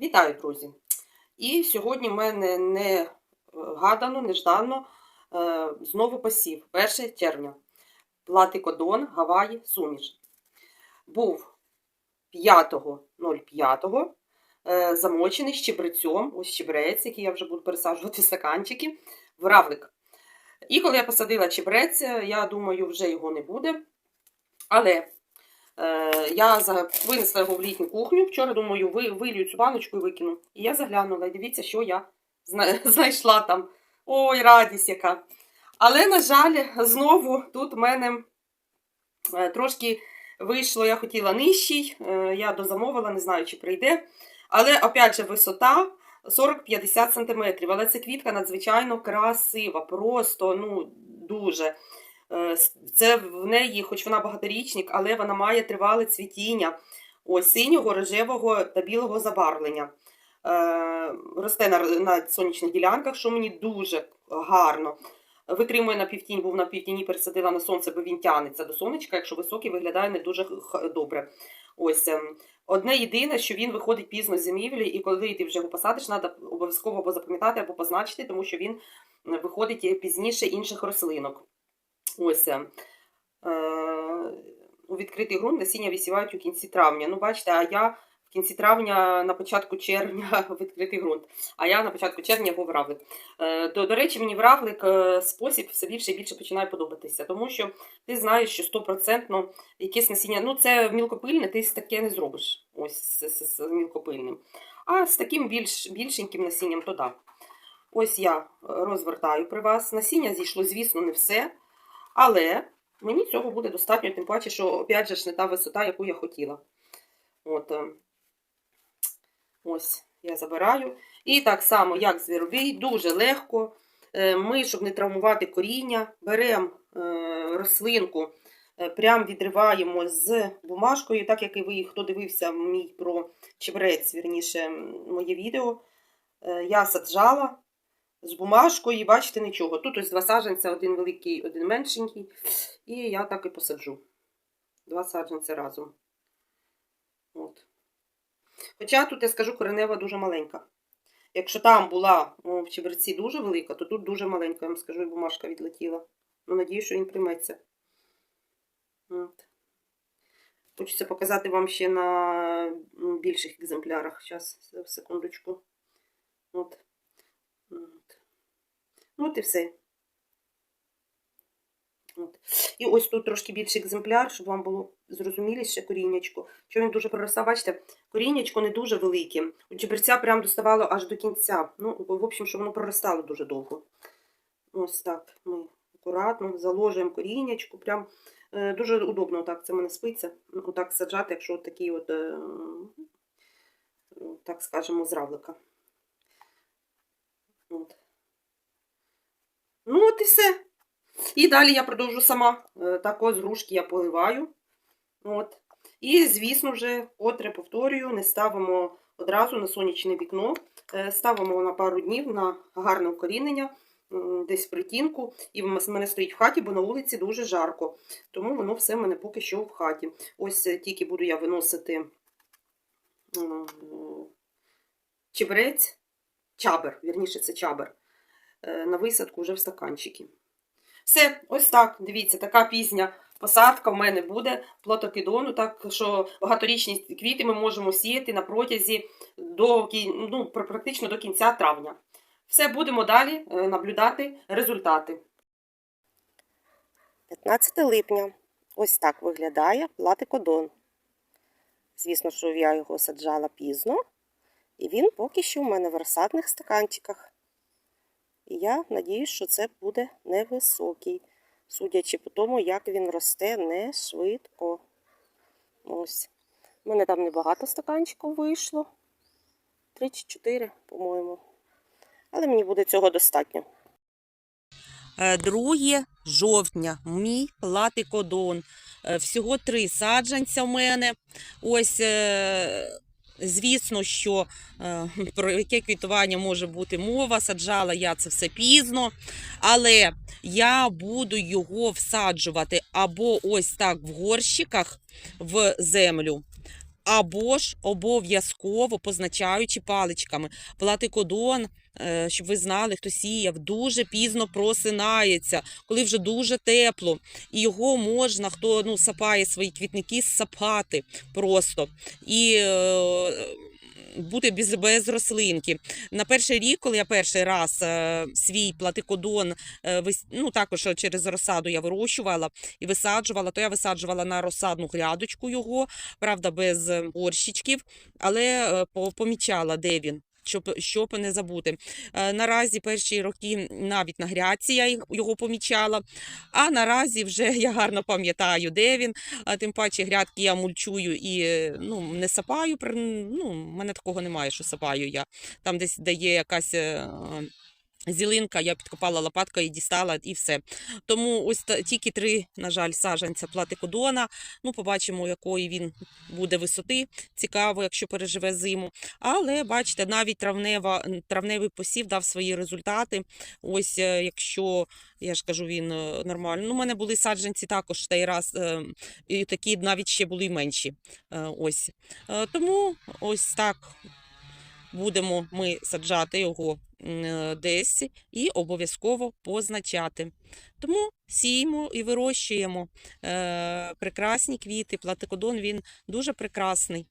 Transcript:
Вітаю, друзі! І сьогодні в мене не е, гадано, неждано е, знову посів 1 червня. Платикодон, Гаваї, суміш. Був 5.05 е, замочений щебрецем, ось щебрець, який я вже буду пересаджувати в стаканчики, в равлик. І коли я посадила чебрець, я думаю, вже його не буде. Але я винесла його в літню кухню. Вчора думаю, ви, вилью цю баночку і викину. І я заглянула, і дивіться, що я знайшла там. Ой, радість яка. Але, на жаль, знову тут в мене е, трошки вийшло, я хотіла нижчий, е, я дозамовила, не знаю, чи прийде. Але, опять же, висота 40-50 см. Але ця квітка надзвичайно красива, просто ну, дуже. Е, Це в неї, хоч вона багаторічник, але вона має тривале цвітіння ось синього, рожевого та білого забарвлення. Е, Росте на, на сонячних ділянках, що мені дуже гарно. Витримує на півтінь, був на півтіні, пересадила на сонце, бо він тянеться до сонечка, якщо високий, виглядає не дуже добре. Ось ем, одне єдине, що він виходить пізно з зимівлі, і коли ти вже його посадиш, треба обов'язково або запам'ятати, або позначити, тому що він е, виходить пізніше інших рослинок. Ось. е, У відкритий ґрунт насіння висівають у кінці травня. Ну, бачите, а я в кінці травня, на початку червня відкритий ґрунт, а я на початку червня його вравлик. Е, До, до речі, мені вравлик е, спосіб все більше і більше починає подобатися, тому що ти знаєш, що стопроцентно якесь насіння, ну це мілкопильне, ти таке не зробиш ось з, з, з мілкопильним. А з таким більш, більшеньким насінням то да. Ось я розвертаю при вас. Насіння зійшло, звісно, не все. Але мені цього буде достатньо, тим паче, що, опять же, ж не та висота, яку я хотіла. От. е, Ось, я забираю. І так само, як звіробій, дуже легко. Е, Ми, щоб не травмувати коріння, беремо рослинку, е, прям відриваємо з бумажкою, так як і ви, хто дивився мій про чебрець, вірніше, моє відео. Я саджала з бумажкою, бачите, нічого. Тут ось два саджанця, один великий, один меншенький. І я так і посаджу. Два саджанця разом. От. Хоча тут, я скажу, коренева дуже маленька. Якщо там була о, в чебреці дуже велика, то тут дуже маленька, я вам скажу, і бумажка відлетіла. Ну, надію, що він прийметься. От. Хочеться показати вам ще на більших екземплярах. Зараз, секундочку. От. Ну, от і все. От. І ось тут трошки більший екземпляр, щоб вам було зрозуміліше коріннячко. Що він дуже проростав, бачите, коріннячко не дуже велике. У чеберця прям доставало аж до кінця. Ну, в общем, що воно проростало дуже довго. Ось так. Ми акуратно заложуємо коріннячку. Прям е, дуже удобно так це мене спиться. Ну, Отак саджати, якщо от такий от, е, так скажемо, з равлика. От. Ну, от і все. І далі я продовжу сама. Е, Так ось грушки я поливаю. От. І, звісно вже, котре повторюю, не ставимо одразу на сонячне вікно. Е, Ставимо на пару днів на гарне укорінення, десь в притінку. І в мене стоїть в хаті, бо на вулиці дуже жарко. Тому воно все в мене поки що в хаті. Ось е, тільки буду я виносити чебрець, чабер, вірніше, це чабер, на висадку вже в стаканчики. Все, ось так. Дивіться, така пізня посадка в мене буде плотокидону, так що багаторічні квіти ми можемо сіяти на протязі до ну, практично до кінця травня. Все, будемо далі е, наблюдати результати. 15 липня. Ось так виглядає платикодон. Звісно, що я його саджала пізно, і він поки що в мене в розсадних стаканчиках. І я надіюсь, що це буде невисокий, судячи по тому, як він росте не швидко. Ось. У мене там небагато стаканчиків вийшло. Три чи чотири, по-моєму. Але мені буде цього достатньо. 2 жовтня, мій платикодон. Е, Всього три саджанця в мене. Ось, е, звісно, що е, про яке квітування може бути мова. Саджала я це все пізно, але я буду його всаджувати або ось так в горщиках в землю, або ж обов'язково позначаючи паличками. Платикодон, щоб ви знали, хто сіяв, дуже пізно просинається, коли вже дуже тепло. І його можна, хто ну, сапає свої квітники, сапати просто. І е, бути без, без рослинки. На перший рік, коли я перший раз е, свій платикодон, е, ну, також через розсаду я вирощувала і висаджувала, то я висаджувала на розсадну грядочку його, правда, без е, горщичків, але е, по- помічала, де він. Щоб, щоб не забути. Е, Наразі перші роки навіть на грядці я його помічала, а наразі вже я гарно пам'ятаю, де він. Тим паче грядки я мульчую і е, ну, не сапаю. Ну, мене такого немає, що сапаю я. Там десь де є якась. Зілинка, я підкопала лопаткою дістала, і все. Тому ось та- тільки три, на жаль, саджанця платикодона. Ну, побачимо, якої він буде висоти. Цікаво, якщо переживе зиму. Але бачите, навіть травнева, травневий посів дав свої результати. Ось е, якщо я ж кажу, він е, нормально. Ну, у мене були саджанці також той раз, е, і такі навіть ще були й менші. Ось. Тому ось так будемо ми саджати його е, десь і обов'язково позначати. Тому сіємо і вирощуємо е, прекрасні квіти. Платикодон він дуже прекрасний.